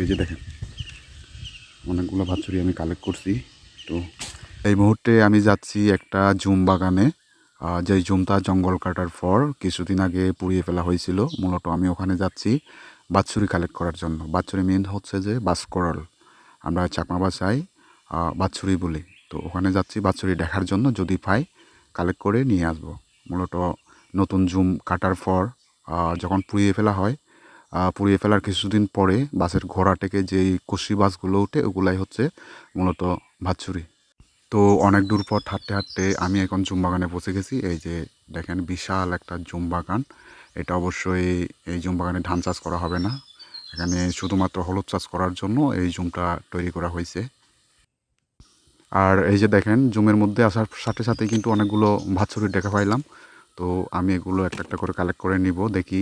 এই যে দেখেন অনেকগুলো বাছুরি আমি কালেক্ট করছি। তো এই মুহূর্তে আমি যাচ্ছি একটা জুম বাগানে। যেই জুমটা জঙ্গল কাটার পর কিছুদিন আগে পুড়িয়ে ফেলা হয়েছিল মূলত আমি ওখানে যাচ্ছি বাছুরি কালেক্ট করার জন্য। বাছুরি মেন হচ্ছে যে বাসকরল আমরা চাকমা আহ, বাছুরি বলি। তো ওখানে যাচ্ছি বাছুরি দেখার জন্য যদি পাই কালেক্ট করে নিয়ে আসব। মূলত নতুন জুম কাটার পর যখন পুড়িয়ে ফেলা হয় পুড়িয়ে ফেলার কিছুদিন পরে বাসের ঘোড়া থেকে যেই কুশি বাসগুলো ওঠে, ওগুলাই হচ্ছে মূলত বাছুরি তো অনেক দূর পর হাঁটতে হাঁটতে আমি এখন জুম বাগানে পৌঁছে গেছি। এই যে দেখেন বিশাল একটা জুম বাগান এটা অবশ্যই এই জুম বাগানে ধান চাষ করা হবে না। এখানে শুধুমাত্র হলুদ চাষ করার জন্য এই জুমটা তৈরি করা হয়েছে। আর এই যে দেখেন, জুমের মধ্যে আসার সাথে সাথে কিন্তু অনেকগুলো ভাতছড়ির দেখা পাইলাম। তো আমি এগুলো একটা একটা করে কালেক্ট করে নিব, দেখি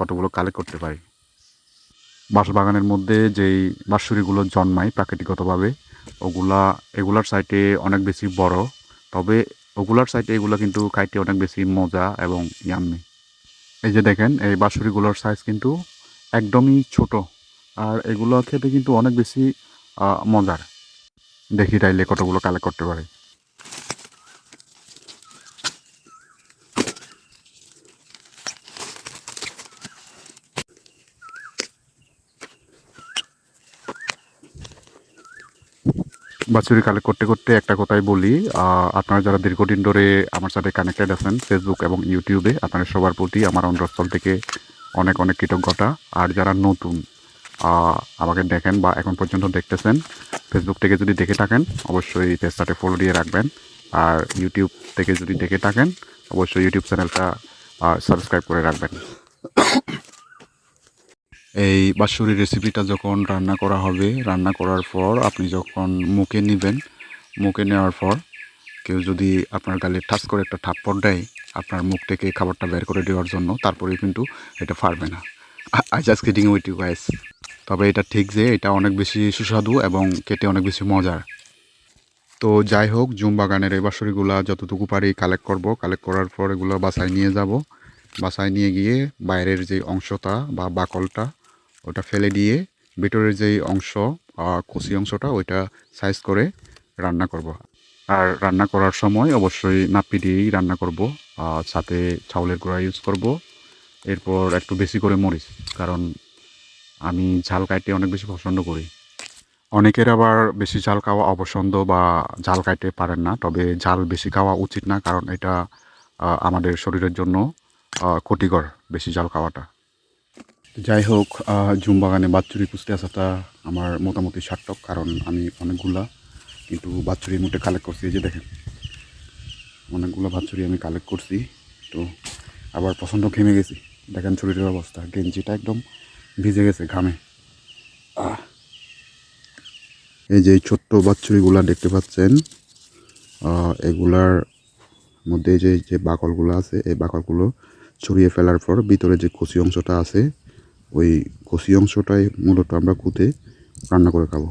কতগুলো কালেক্ট করতে পারি। বাঁশবাগানের মধ্যে যেই বাঁশছড়িগুলো জন্মায় প্রাকৃতিকভাবে ওগুলা, এগুলার সাইটে অনেক বেশি বড়, তবে ওগুলার সাইটে এগুলো কিন্তু খাইতে অনেক বেশি মজা এবং ইয়াম্মি এই যে দেখেন, এই বাঁশুরিগুলোর সাইজ কিন্তু একদমই ছোট, আর এগুলো খেতে কিন্তু অনেক বেশি মজার। দেখি তাইলে কতগুলো কালেক্ট করতে পারি। বাছুরি কালেক্ট করতে করতে একটা কথাই বলি আপনারা যারা দীর্ঘদিন ধরে আমার সাথে কানেক্টেড আছেন ফেসবুক এবং ইউটিউবে আপনাদের সবার প্রতি আমার অন্তরস্থল থেকে অনেক অনেক কৃতজ্ঞতা। আর যারা নতুন আমাকে দেখেন বা এখন পর্যন্ত দেখতেছেন ফেসবুক থেকে যদি দেখে থাকেন, অবশ্যই পেজটাতে ফলো দিয়ে রাখবেন। আর ইউটিউব থেকে যদি দেখে থাকেন, অবশ্যই ইউটিউব চ্যানেলটা সাবস্ক্রাইব করে রাখবেন। এই বাঁশুরি রেসিপিটা যখন রান্না করা হবে, রান্না করার পর আপনি যখন মুখে নেবেন, মুখে নেওয়ার পর কেউ যদি আপনার গালে ঠাস করে একটা থাপ্পড় দেয়, আপনার মুখ থেকে খাবারটা বের করে দেওয়ার জন্য তারপরে কিন্তু এটা পারবে না। I just kidding with you guys তবে এটা ঠিক যে এটা অনেক বেশি সুস্বাদু এবং খেতে অনেক বেশি মজার। তো যাই হোক, জুম বাগানের এই বাঁশুরিগুলা যতটুকু পারি কালেক্ট করব। কালেক্ট করার পর এগুলো বাসায় নিয়ে যাব। বাসায় নিয়ে গিয়ে বাইরের যে অংশটা বা বাকলটা ওটা ফেলে দিয়ে ভেতরের যেই অংশ কচি অংশটা, ওইটা সাইজ করে রান্না করব। আর রান্না করার সময় অবশ্যই নাপ্পি দিয়েই রান্না করব সাথে চাউলের গুঁড়া ইউজ করব। এরপর একটু বেশি করে মরিচ, কারণ আমি ঝাল খাইতে অনেক বেশি পছন্দ করি। অনেকের আবার বেশি ঝাল খাওয়া অপছন্দ বা ঝাল খাইতে পারেন না, তবে ঝাল বেশি খাওয়া উচিত না, কারণ এটা আমাদের শরীরের জন্য ক্ষতিকর বেশি ঝাল খাওয়াটা। যাই হোক আহ, জুম বাগানে বাচ্চুরি খুঁজতে আসাটা আমার মোটামুটি সার্থক কারণ আমি অনেকগুলা কিন্তু বাচ্চুরি মোটে কালেক্ট করছি এই যে দেখেন। অনেকগুলো বাচ্চুরি আমি কালেক্ট করছি তো আবার পছন্দ ঘেমে গেছি। দেখেন শরীরের অবস্থা গেঞ্জিটা একদম ভিজে গেছে ঘামে। এই যে ছোট্ট বাচ্চুরিগুলা দেখতে পাচ্ছেন এগুলার মধ্যে যে যে বাকলগুলো আছে এই বাকলগুলো ছড়িয়ে ফেলার পর ভিতরে যে কচি অংশটা আছে ওই কষি অংশটাই মূলত আমরা কুতে রান্না করে খাব।